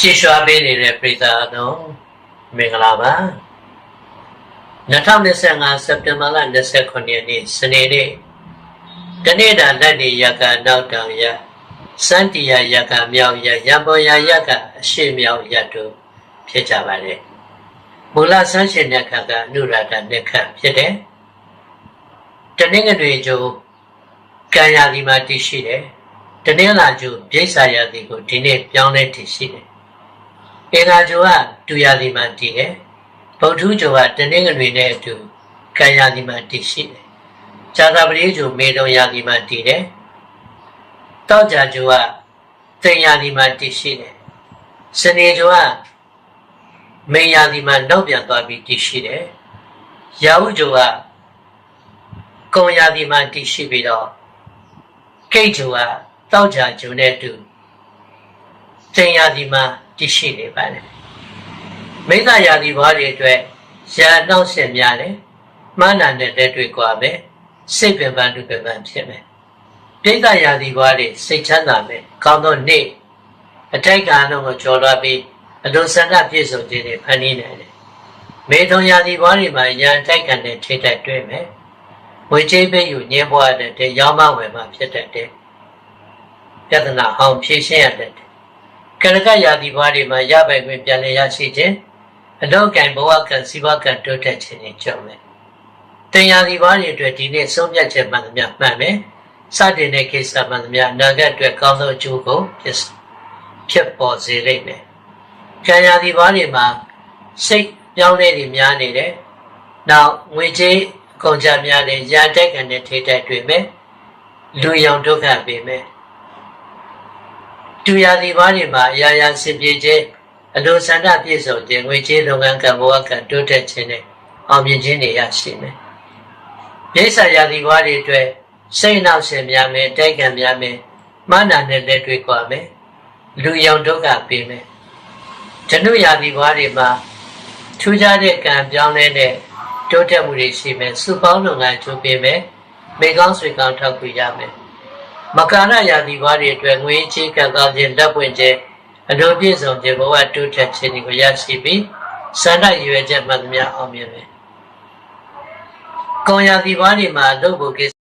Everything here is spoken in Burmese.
ကြည်ရွှာပေးနေတဲ့ပြည်သားတော်မင်္ဂလာပါ2025စက်တင်ဘာလ29ရက်နေ့စနေနေ့တနေ့တာလက်နေရကနောက်တောင်ရစန္တီယာရကမြောက်ရရံပေါ်ရရကအရှိမြောက်ရတို့ဖြစ်ကြပါတယ်မူလဆန်းရှင်တဲ့ခါကအနုရာဒနှစ်ခတ်ဖြစ်တယ်တနင်္ဂနွေကျိုးကံရာဒီမှာတည်ရှိတယ်တနင်္လာကျိုးပြိဿရာဒီကိုဒီနေ့ပြောင်းလဲတည်ရှိတယ် အင်္ဂါကျိုးကတူရာဒီမှာတည်တယ်ဗုဒ္ဓကျိုးကတနင်္ဂနွေနဲ့အတူကံရာဒီမှာတည်ရှိတယ်ဇာတာပတိကျိုးမေတုံရာဒီမှာတည်တယ်တောက်ကြကျိုးကသိညာဒီမှာတည်ရှိတယ်စနေကျိုးကမေယာဒီမှာနောက်ပြန်သွားပြီးတည်ရှိတယ်ရာဟုကျိုးကကုံရာဒီမှာတည်ရှိပြီးတော့ကိတ်ကျိုးကတောက်ကြကျိုးနဲ့အတူ သိညာဒီမှာတည်ရှိနေပါတယ်မိစ္ဆာယာဒီဘွားတွေအတွက်ရာနှောက်ရှက်များတယ်မှန်းနာနဲ့လက်တွေ့กว่าပဲစိတ်ပင်ပန်းဒုပင်ပန်းဖြစ်မယ်ပြိဿယာဒီဘွားတွေစိတ်ချမ်းသာမယ်ကောင်းသောနေ့အထိုက်ကံတော့ကိုကြော်လွှားပြီးအလိုဆန္ဒပြည့်စုံခြင်းတွေဖန်တီးနိုင်တယ်မေထုံယာဒီဘွားတွေမှာရန်တိုက်ခံတဲ့ထိတိုက်တွေ့မယ်ဝေချိပိတ်ယူညင်းပွားတဲ့တဲ့ရောင်းမဝယ်မှဖြစ်တတ်တဲ့ပြဿနာဟောင်းဖြေရှင်းရတတ်တယ် ကရကယာဒီဘွားတွေမှာရပိုင်ခွင့်ပြန်လည်ရရှိခြင်းအလောက်ကံဘဝကံစီးပွားကံတိုးတက်ခြင်းတွေကြုံမယ်တင်ယာဒီဘွားတွေအတွက်ဒီနေ့ဆုံးဖြတ်ချက်မှန်သမျှမှန်မယ်စတင်တဲ့ကိစ္စမှန်သမျှအနာဂတ်အတွက်ကောင်းသောအကျိုးကိုဖြစ်ဖြစ်ပေါ်စေလိမ့်မယ်ကံယာဒီဘွားတွေမှာစိတ်ပြောင်းလဲတွေများနေတယ်နောက်ငွေကြေးအကုန်ကြများတယ်ရာတက်ကန်တဲ့ထိတိုက်တွေ့မယ်လူရောင်ဒုက္ခပေးမယ် တူရာသီဘာတွေမှာအရာရာစင်ပြေခြင်းအလိုဆန္ဒပြည့်စုံခြင်းငွေကြေးလုပ်ငန်းကံဘဝကံတိုးတက်ခြင်းနဲ့အောင်မြင်ခြင်းတွေရရှိမယ်။ပြိဿရာသီဘာတွေအတွက်စိတ်နောက်ဆင်များမယ်တိုက်ခံများမယ်မာနနဲ့လက်တွေ့ကွာမယ်လူရောက်ဒုက္ခပေးမယ်။ကျွန်ုပ်ရာသီဘာတွေမှာထူးခြားတဲ့ကံပြောင်းလဲတဲ့တိုးတက်မှုတွေရှိမယ်။စုပေါင်းလုပ်ငန်းချိုးပေးမယ်။မိကောင်းဆွေကောင်းထောက်ပြရမယ်။ မကာရရာဒီဘွားတွေအတွက်ငွေချေးကံကောင်းခြင်းလက်ပွင့်ခြင်းအလိုပြည့်စုံခြင်းဘဝတိုးတက်ခြင်းတွေကိုရရှိပြီးစန္ဒရွယ်ချက်မှန်သမျှအောင်မြင်မယ်။ကောင်းရာဒီဘွားတွေမှာလုပ်ဖို့ကိစ္စ